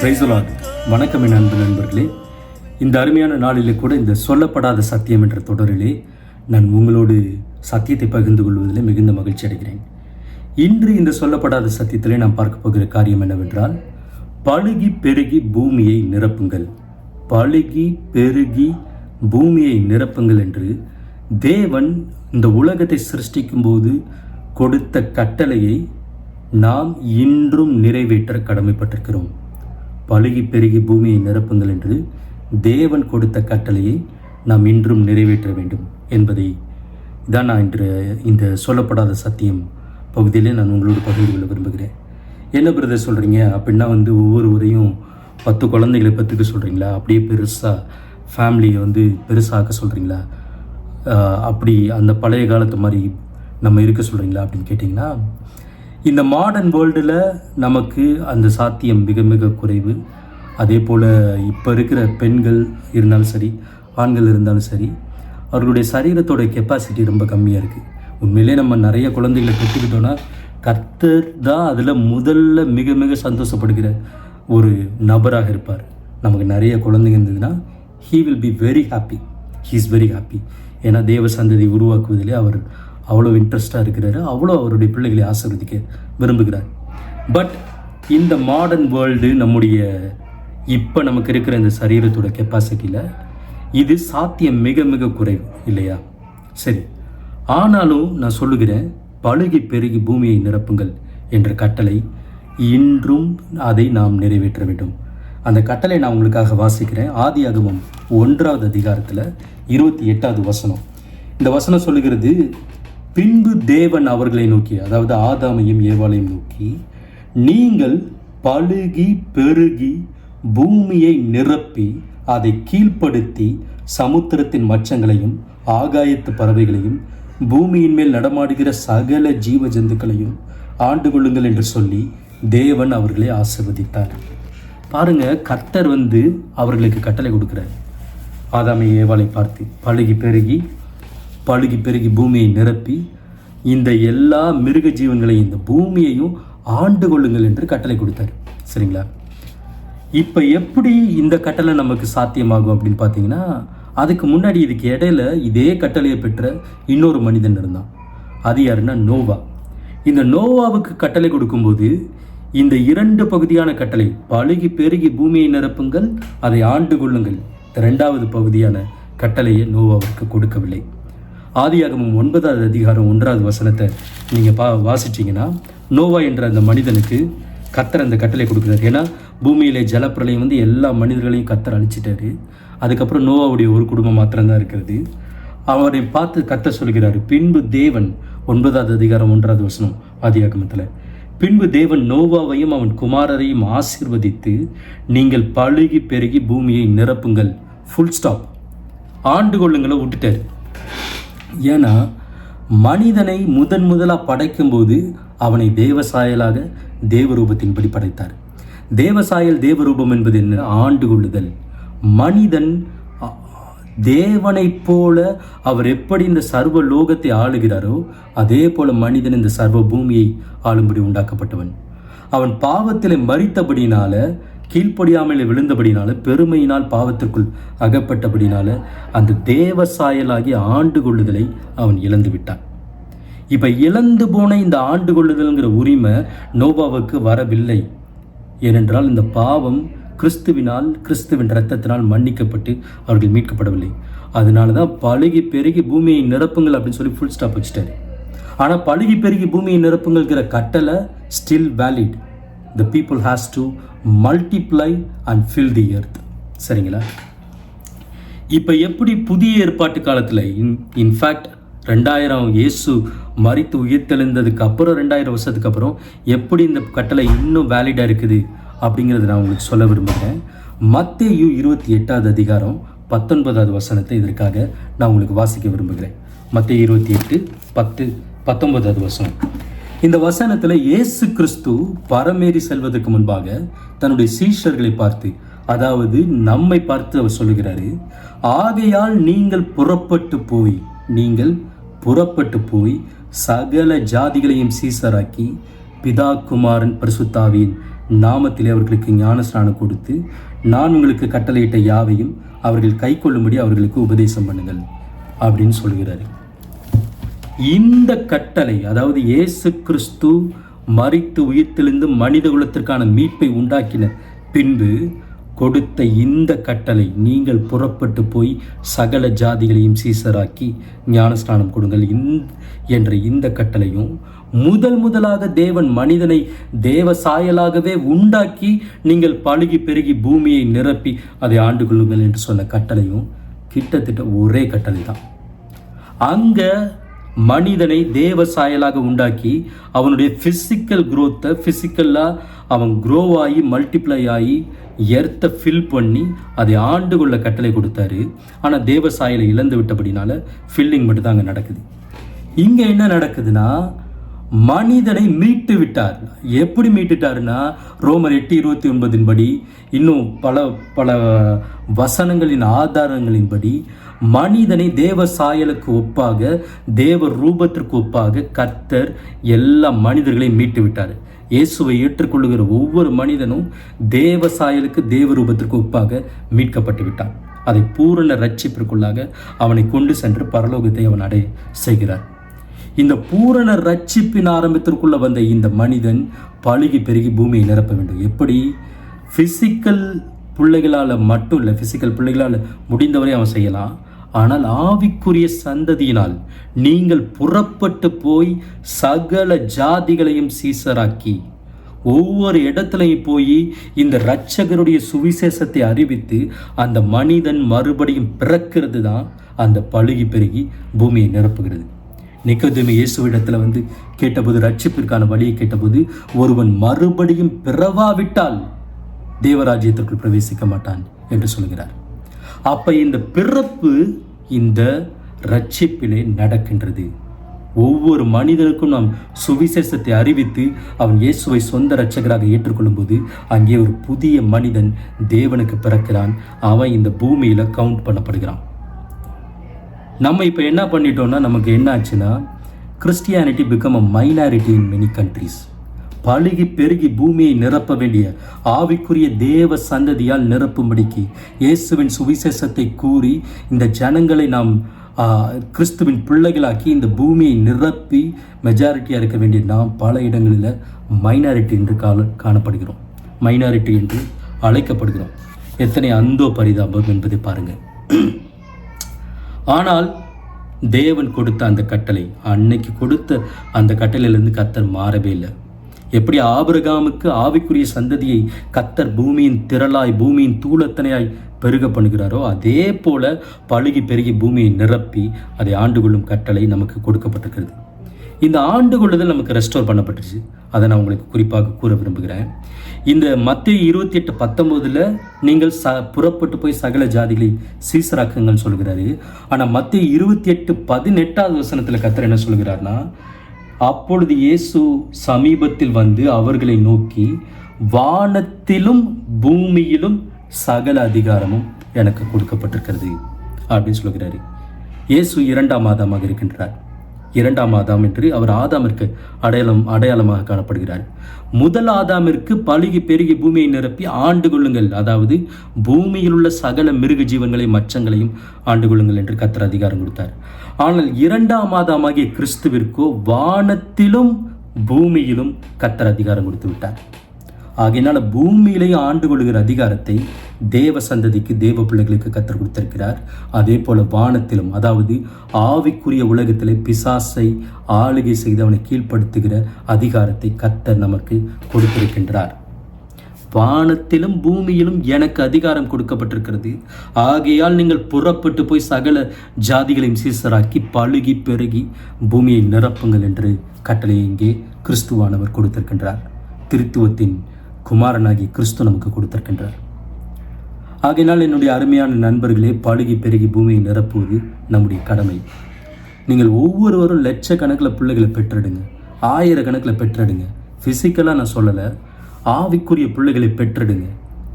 பிரைசலாட் வணக்கம் என் அன்பு நண்பர்களே. இந்த அருமையான நாளிலே கூட இந்த சொல்லப்படாத சத்தியம் என்ற தொடரிலே நான் உங்களோடு சத்தியத்தை பகிர்ந்து கொள்வதில் மிகுந்த மகிழ்ச்சி அடைகிறேன். இன்று இந்த சொல்லப்படாத சத்தியத்திலே நாம் பார்க்க போகிற காரியம் என்னவென்றால் பழுகி பெருகி பூமியை நிரப்புங்கள். பழுகி பெருகி பூமியை நிரப்புங்கள் என்று தேவன் இந்த உலகத்தை சிருஷ்டிக்கும் போது கொடுத்த கட்டளையை நாம் இன்றும் நிறைவேற்ற கடமைப்பட்டிருக்கிறோம். பழுகி பெருகி பூமியை நிரப்புங்கள் என்று தேவன் கொடுத்த கட்டளையை நாம் இன்றும் நிறைவேற்ற வேண்டும் என்பதை தான் நான் இன்று இந்த சொல்லப்படாத சத்தியம் பகுதியிலே நான் உங்களோடு பகிர்ந்து கொள்ள விரும்புகிறேன். என்ன பிரதர் சொல்கிறீங்க அப்படின்னா வந்து ஒவ்வொருவரையும் பத்து குழந்தைகளை பத்துக்க சொல்கிறீங்களா அப்படியே பெருசாக ஃபேமிலியை வந்து பெருசாக்க சொல்கிறீங்களா அப்படி அந்த பழைய காலத்து மாதிரி நம்ம இருக்க சொல்கிறீங்களா அப்படின்னு கேட்டிங்கன்னா இந்த மாடர்ன் வேர்ல்டில் நமக்கு அந்த சாத்தியம் மிக மிக குறைவு. அதே போல் இப்போ இருக்கிற பெண்கள் இருந்தாலும் சரி ஆண்கள் இருந்தாலும் சரி அவர்களுடைய சரீரத்தோட கெப்பாசிட்டி ரொம்ப கம்மியாக இருக்குது உண்மையிலே நம்ம நிறைய குழந்தைகளை பெற்றுக்கிட்டோன்னா கர்த்தர் தான் அதில் முதல்ல மிக மிக சந்தோஷப்படுகிற ஒரு நபராக இருப்பார். நமக்கு நிறைய குழந்தைங்க இருந்ததுன்னா he will be very happy he is very happy ஏன்னா தேவ சந்ததி உருவாக்குவதிலே அவர் அவ்வளோ இன்ட்ரெஸ்டாக இருக்கிறாரு. அவ்வளோ அவருடைய பிள்ளைகளை ஆசிர்வதிக்க விரும்புகிறார். பட் இந்த மாடர்ன் வேர்ல்டு நம்முடைய இப்போ நமக்கு இருக்கிற இந்த சரீரத்தோட கெப்பாசிட்டியில் இது சாத்தியம் மிக மிக குறைவு இல்லையா? சரி. ஆனாலும் நான் சொல்லுகிறேன் பழுகி பெருகி பூமியை நிரப்புங்கள் என்ற கட்டளை இன்றும் அதை நாம் நிறைவேற்ற வேண்டும். அந்த கட்டளை நான் உங்களுக்காக வாசிக்கிறேன். ஆதி அகமம் ஒன்றாவது அதிகாரத்தில் இருபத்தி எட்டாவது வசனம். இந்த வசனம் சொல்லுகிறது பின்பு தேவன் அவர்களை நோக்கி அதாவது ஆதாமையும் ஏவாளையும் நோக்கி நீங்கள் பழுகி பெருகி பூமியை நிரப்பி அதை கீழ்ப்படுத்தி சமுத்திரத்தின் மச்சங்களையும் ஆகாயத்து பறவைகளையும் பூமியின் மேல் நடமாடுகிற சகல ஜீவ ஜந்துக்களையும் ஆண்டு கொள்ளுங்கள் என்று சொல்லி தேவன் அவர்களை ஆசிர்வதித்தார். பாருங்க கர்த்தர் வந்து அவர்களுக்கு கட்டளை கொடுக்குறார். ஆதாமை ஏவாளை பார்த்து பழுகி பெருகி பழுகி பெருகி பூமியை நிரப்பி இந்த எல்லா மிருக ஜீவன்களையும் இந்த பூமியையும் ஆண்டு கொள்ளுங்கள் என்று கட்டளை கொடுத்தார். சரிங்களா? இப்போ எப்படி இந்த கட்டளை நமக்கு சாத்தியமாகும் அப்படின்னு பார்த்தீங்கன்னா அதுக்கு முன்னாடி இதுக்கு இடையில இதே கட்டளையை பெற்ற இன்னொரு மனிதன் இருந்தான். அது யாருன்னா நோவா. இந்த நோவாவுக்கு கட்டளை கொடுக்கும்போது இந்த இரண்டு பகுதியான கட்டளை பழுகி பெருகி பூமியை நிரப்புங்கள் அதை ஆண்டு கொள்ளுங்கள் இந்த ரெண்டாவது பகுதியான கட்டளையை நோவாவுக்கு கொடுக்கவில்லை. ஆதியாகமும் ஒன்பதாவது அதிகாரம் ஒன்றாவது வசனத்தை நீங்கள் பா வாசிச்சிங்கன்னா நோவா என்ற அந்த மனிதனுக்கு கத்தர் அந்த கட்டளை கொடுக்குறாரு. ஏன்னா பூமியிலே ஜலப்பிரளயம் வந்து எல்லா மனிதர்களையும் கத்தர் அழிச்சிட்டாரு. அதுக்கப்புறம் நோவாவுடைய ஒரு குடும்பம் மாத்திரம்தான் இருக்கிறது. அவரை பார்த்து கத்தர் சொல்கிறாரு பின்பு தேவன் ஒன்பதாவது அதிகாரம் ஒன்றாவது வசனம் ஆதியாகமத்தில் பின்பு தேவன் நோவாவையும் அவன் குமாரரையும் ஆசிர்வதித்து நீங்கள் பழுகி பெருகி பூமியை நிரப்புங்கள். ஃபுல் ஸ்டாப் ஆண்டு கொள்ளுங்களை விட்டுட்டார். ஏன்னா மனிதனை முதன் முதலாக படைக்கும்போது அவனை தேவசாயலாக தேவரூபத்தின்படி படைத்தார். தேவசாயல் தேவரூபம் என்பது என்ன? ஆண்டு கொள்ளுதல். மனிதன் தேவனைப் போல அவர் எப்படி இந்த சர்வ லோகத்தை ஆளுகிறாரோ அதே போல மனிதன் இந்த சர்வ பூமியை ஆளும்படி உண்டாக்கப்பட்டவன். அவன் பாவத்தில் மறித்தபடினால கீழ்ப்படியாமல் விழுந்தபடினால பெருமையினால் பாவத்திற்குள் அகப்பட்டபடினால அந்த தேவ சாயலாகிய ஆண்டு கொள்ளுதலை அவன் இழந்து விட்டான். இப்போ இழந்து போன இந்த ஆண்டு கொள்ளுதல்ங்கிற உரிமை நோபாவுக்கு வரவில்லை. ஏனென்றால் இந்த பாவம் கிறிஸ்துவினால் கிறிஸ்துவின் ரத்தத்தினால் மன்னிக்கப்பட்டு அவர்கள் மீட்கப்படவில்லை. அதனால தான் பழுகி பெருகி பூமியை நிரப்புங்கள் அப்படின்னு சொல்லி ஃபுல் ஸ்டாப் வச்சுட்டாரு. ஆனால் பழுகி பெருகி பூமியை நிரப்புங்கள்ங்கிற கட்டளை still valid the people has to multiply and fill the earth சரிங்களா? இப்போ எப்படி புதிய ஏற்பாட்டு காலத்தில் இன் இன்ஃபேக்ட் ரெண்டாயிரம் இயேசு மறித்து உயிர்த்தெழுந்ததுக்கு அப்புறம் ரெண்டாயிரம் வருஷத்துக்கு அப்புறம் எப்படி இந்த கட்டளை இன்னும் வேலிடாக இருக்குது அப்படிங்கிறத நான் உங்களுக்கு சொல்ல விரும்புகிறேன். மத்தேயு இருபத்தி எட்டாவது அதிகாரம் பத்தொன்பதாவது வசனத்தை இதற்காக நான் உங்களுக்கு வாசிக்க விரும்புகிறேன். மத்திய இருபத்தி எட்டு பத்து பத்தொன்பதாவது வசனம். இந்த வசனத்தில் இயேசு கிறிஸ்து பரமேறி செல்வதற்கு முன்பாக தன்னுடைய சீஷர்களை பார்த்து அதாவது நம்மை பார்த்து அவர் சொல்லுகிறாரு ஆகையால் நீங்கள் புறப்பட்டு போய் நீங்கள் புறப்பட்டு போய் சகல ஜாதிகளையும் சீசராக்கி பிதா குமாரன் பரிசுத்தாவின் நாமத்திலே அவர்களுக்கு ஞானஸ்நானம் கொடுத்து நான் உங்களுக்கு கட்டளையிட்ட யாவையும் அவர்கள் கை கொள்ளும்படி அவர்களுக்கு உபதேசம் பண்ணுங்கள் அப்படின்னு சொல்கிறாரு இந்த கட்டளை அதாவது இயேசு கிறிஸ்து மறித்து உயிர்த்தெழுந்து மனித குலத்திற்கான மீட்பை உண்டாக்கின பின்பு கொடுத்த இந்த கட்டளை நீங்கள் புறப்பட்டு போய் சகல ஜாதிகளையும் சீசராக்கி ஞானஸ்நானம் கொடுங்கள். இந் என்ற இந்த கட்டளையும் முதல் முதலாக தேவன் மனிதனை தேவ சாயலாகவே உண்டாக்கி நீங்கள் பழுகி பெருகி பூமியை நிரப்பி அதை ஆண்டு கொள்ளுங்கள் என்று சொன்ன கட்டளையும் கிட்டத்தட்ட ஒரே கட்டளை தான் அங்கே மனிதனை தேவ சாயலாக உண்டாக்கி அவனுடைய ஃபிசிக்கல் குரோத்தை ஃபிசிக்கலாக அவன் க்ரோ ஆகி மல்டிப்ளை ஆகி எர்த்தை ஃபில் பண்ணி அதை ஆண்டு கொள்ள கட்டளை கொடுத்தாரு. ஆனால் தேவ சாயலை இழந்து விட்டபடினால ஃபில்லிங் மட்டும் தான் அங்கே நடக்குது. இங்கே என்ன நடக்குதுன்னா மனிதனை மீட்டு விட்டார். எப்படி மீட்டுட்டாருன்னா ரோமர் எட்டு இருபத்தி ஒன்பதின் படி இன்னும் பல பல வசனங்களின் ஆதாரங்களின்படி மனிதனை தேவ சாயலுக்கு ஒப்பாக தேவ ரூபத்திற்கு ஒப்பாக கர்த்தர் எல்லா மனிதர்களையும் மீட்டு விட்டார். இயேசுவை ஏற்றுக்கொள்ளுகிற ஒவ்வொரு மனிதனும் தேவ சாயலுக்கு தேவ ரூபத்திற்கு ஒப்பாக மீட்கப்பட்டு விட்டான். அதை பூரண ரட்சிப்பிற்குள்ளாக அவனை கொண்டு சென்று பரலோகத்தை அவன் அடைய செய்கிறார். இந்த பூரண ரட்சிப்பின் ஆரம்பத்திற்குள்ளே வந்த இந்த மனிதன் பழுகி பெருகி பூமியை நிரப்ப வேண்டும். எப்படி? ஃபிசிக்கல் பிள்ளைகளால் மட்டும் இல்லை ஃபிசிக்கல் பிள்ளைகளால் முடிந்தவரை அவன் செய்யலாம். ஆனால் ஆவிக்குரிய சந்ததியினால் நீங்கள் புறப்பட்டு போய் சகல ஜாதிகளையும் சீசராக்கி ஒவ்வொரு இடத்துலையும் போய் இந்த இரட்சகருடைய சுவிசேஷத்தை அறிவித்து அந்த மனிதன் மறுபடியும் பிறக்கிறது தான் அந்த பழுகி பெருகி பூமியை நிரப்புகிறது. நிக்கோதேமி இயேசுவிடத்தில் வந்து கேட்டபோது ரட்சிப்பிற்கான வழியை கேட்டபோது ஒருவன் மறுபடியும் பிறவாவிட்டால் தேவராஜ்யத்திற்குள் பிரவேசிக்க மாட்டான் என்று சொல்கிறார் அப்போ இந்த பிறப்பு இந்த ரட்சிப்பிலே நடக்கின்றது. ஒவ்வொரு மனிதனுக்கும் நாம் சுவிசேஷத்தை அறிவித்து அவன் இயேசுவை சொந்த ரட்சகராக ஏற்றுக்கொள்ளும்போது அங்கே ஒரு புதிய மனிதன் தேவனுக்கு பிறக்கிறான். அவன் இந்த பூமியில் கவுண்ட் பண்ணப்படுகிறான். நம்ம இப்போ என்ன பண்ணிட்டோம்னா நமக்கு என்ன ஆச்சுன்னா Christianity become a minority in many countries பழுகி பெருகி பூமியை நிரப்ப வேண்டிய ஆவிக்குரிய தேவ சந்ததியால் நிரப்பும்படிக்கு இயேசுவின் சுவிசேஷத்தை கூறி இந்த ஜனங்களை நாம் கிறிஸ்துவின் பிள்ளைகளாக்கி இந்த பூமியை நிரப்பி மெஜாரிட்டியாக இருக்க வேண்டிய நாம் பல இடங்களில் மைனாரிட்டி என்று கால காணப்படுகிறோம். மைனாரிட்டி என்று அழைக்கப்படுகிறோம். எத்தனை அந்தோ பரிதாபம் என்பதை பாருங்கள் ஆனால் தேவன் கொடுத்த அந்த கட்டளை அன்னைக்கு கொடுத்த அந்த கட்டளையிலேருந்து கத்தர் மாறவே இல்லை. எப்படி ஆபிரகாமுக்கு ஆவிக்குரிய சந்ததியை கத்தர் பூமியின் திரளாய் பூமியின் தூளத்தனையாய் பெருக பண்ணுகிறாரோ அதே போல பழுகி பெருகி பூமியை நிரப்பி அதை ஆண்டு கொள்ளும் கட்டளை நமக்கு கொடுக்கப்பட்டிருக்கிறது. இந்த ஆண்டு கொள்ளுதல் நமக்கு ரெஸ்டோர் பண்ணப்பட்டுருச்சு அதை நான் உங்களுக்கு குறிப்பாக கூற விரும்புகிறேன். இந்த மத்திய இருபத்தி எட்டு பத்தொம்போதில் நீங்கள் ச புறப்பட்டு போய் சகல ஜாதிகளை சீசராக்குங்கள் சொல்கிறாரு ஆனால் மத்திய இருபத்தி எட்டு பதினெட்டாவது வசனத்தில் கத்தர் என்ன சொல்கிறார்னா அப்பொழுது இயேசு சமீபத்தில் வந்து அவர்களை நோக்கி வானத்திலும் பூமியிலும் சகல அதிகாரமும் எனக்கு கொடுக்கப்பட்டிருக்கிறது. அப்படின்னு சொல்கிறாரு இயேசு இரண்டாம் மாதமாக இருக்கின்றார். இரண்டாம் ஆதாம் என்று அவர் ஆதாமிற்கு அடையாளம் அடையாளமாக காணப்படுகிறார். முதல் ஆதாமிற்கு பழுகி பெருகி பூமியை நிரப்பி ஆண்டு கொள்ளுங்கள். அதாவது பூமியில் உள்ள சகல மிருக ஜீவன்களையும் மச்சங்களையும் ஆண்டு கொள்ளுங்கள் என்று கத்தர் அதிகாரம் கொடுத்தார். ஆனால் இரண்டாம் ஆதாமாகிய கிறிஸ்துவிற்கோ வானத்திலும் பூமியிலும் கத்தர் அதிகாரம் கொடுத்து விட்டார். ஆகையினால் பூமியிலேயே ஆண்டு கொள்கிற அதிகாரத்தை தேவ சந்ததிக்கு தேவ பிள்ளைகளுக்கு கற்றுக் கொடுத்திருக்கிறார். அதே போல வானத்திலும் அதாவது ஆவிக்குரிய உலகத்திலே பிசாசை ஆளுகை செய்தவனை கீழ்ப்படுத்துகிற அதிகாரத்தை கத்தர் நமக்கு கொடுத்திருக்கின்றார். வானத்திலும் பூமியிலும் எனக்கு அதிகாரம் கொடுக்கப்பட்டிருக்கிறது. ஆகையால் நீங்கள் புறப்பட்டு போய் சகல ஜாதிகளையும் சீசராக்கி பழுகி பெருகி பூமியை நிரப்புங்கள் என்று கட்டளையை இங்கே கிறிஸ்துவானவர் கொடுத்திருக்கின்றார். திருத்துவத்தின் குமாரனாகி கிறிஸ்து நமக்கு கொடுத்திருக்கின்றார். ஆகையினால் என்னுடைய அருமையான நண்பர்களே பழுகி பெருகி பூமியை நிரப்புவது நம்முடைய கடமை. நீங்கள் ஒவ்வொருவரும் லட்சக்கணக்கில் பிள்ளைகளை பெற்றெடுங்க ஆயிரக்கணக்கில் பெற்றெடுங்க. ஃபிசிக்கலாக நான் சொல்லலை ஆவிக்குரிய பிள்ளைகளை பெற்றெடுங்க.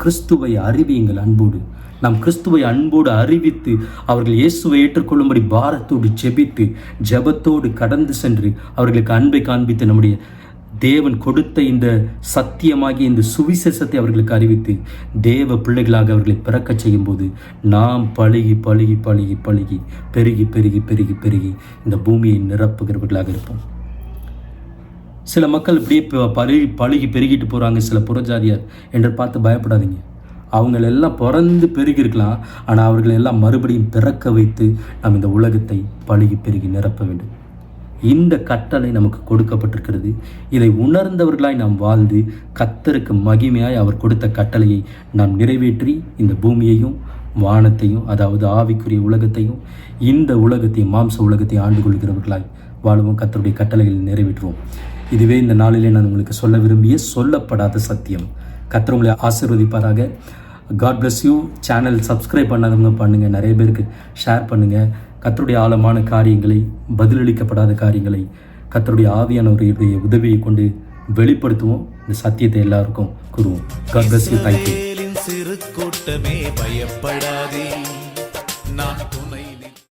கிறிஸ்துவை அறிவியுங்கள் அன்போடு. நாம் கிறிஸ்துவை அன்போடு அறிவித்து அவர்கள் இயேசுவை ஏற்றுக்கொள்ளும்படி பாரத்தோடு ஜெபித்து ஜெபத்தோடு கடந்து சென்று அவர்களுக்கு அன்பை காண்பித்து நம்முடைய தேவன் கொடுத்த இந்த சத்தியமாகிய இந்த சுவிசேஷத்தை அவர்களுக்கு அறிவித்து தேவ பிள்ளைகளாக அவர்களை பிறக்க செய்யும் போது நாம் பழகி பழகி பழகி பழகி பெருகி பெருகி பெருகி பெருகி இந்த பூமியை நிரப்புகிறவர்களாக இருப்போம். சில மக்கள் இப்படியே ப- பழகி பழகி பெருகிட்டு போகிறாங்க சில புறஜாதியார் என்று பார்த்து பயப்படாதீங்க. அவங்களெல்லாம் பிறந்து பெருகி இருக்கலாம் ஆனால் அவர்களை எல்லாம் மறுபடியும் பிறக்க வைத்து நாம் இந்த உலகத்தை பழகி பெருகி நிரப்ப வேண்டும். இந்த கட்டளை நமக்கு கொடுக்கப்பட்டிருக்கிறது. இதை உணர்ந்தவர்களாய் நாம் வாழ்ந்து கத்தருக்கு மகிமையாய் அவர் கொடுத்த கட்டளையை நாம் நிறைவேற்றி இந்த பூமியையும் வானத்தையும் அதாவது ஆவிக்குரிய உலகத்தையும் இந்த உலகத்தையும் மாம்ச உலகத்தையும் ஆண்டு கொள்கிறவர்களாய் வாழ்வோம். கத்தருடைய கட்டளைகளை நிறைவேற்றுவோம். இதுவே இந்த நாளிலே நான் உங்களுக்கு சொல்ல விரும்பிய சொல்லப்படாத சத்தியம். கத்தர் உங்களை ஆசீர்வதிப்பாராக. God bless you channel subscribe பண்ணாதவங்க பண்ணுங்கள் நிறைய பேருக்கு ஷேர் பண்ணுங்கள் கத்தருடைய ஆழமான காரியங்களை பதிலளிக்கப்படாத காரியங்களை கத்தருடைய ஆவியானவருடைய உதவியை கொண்டு வெளிப்படுத்துவோம். இந்த சத்தியத்தை எல்லாருக்கும் கூறுவோம். காட் bless யூ தேங்க்யூ சிறு கூட்டமே பயப்படாதே. நான்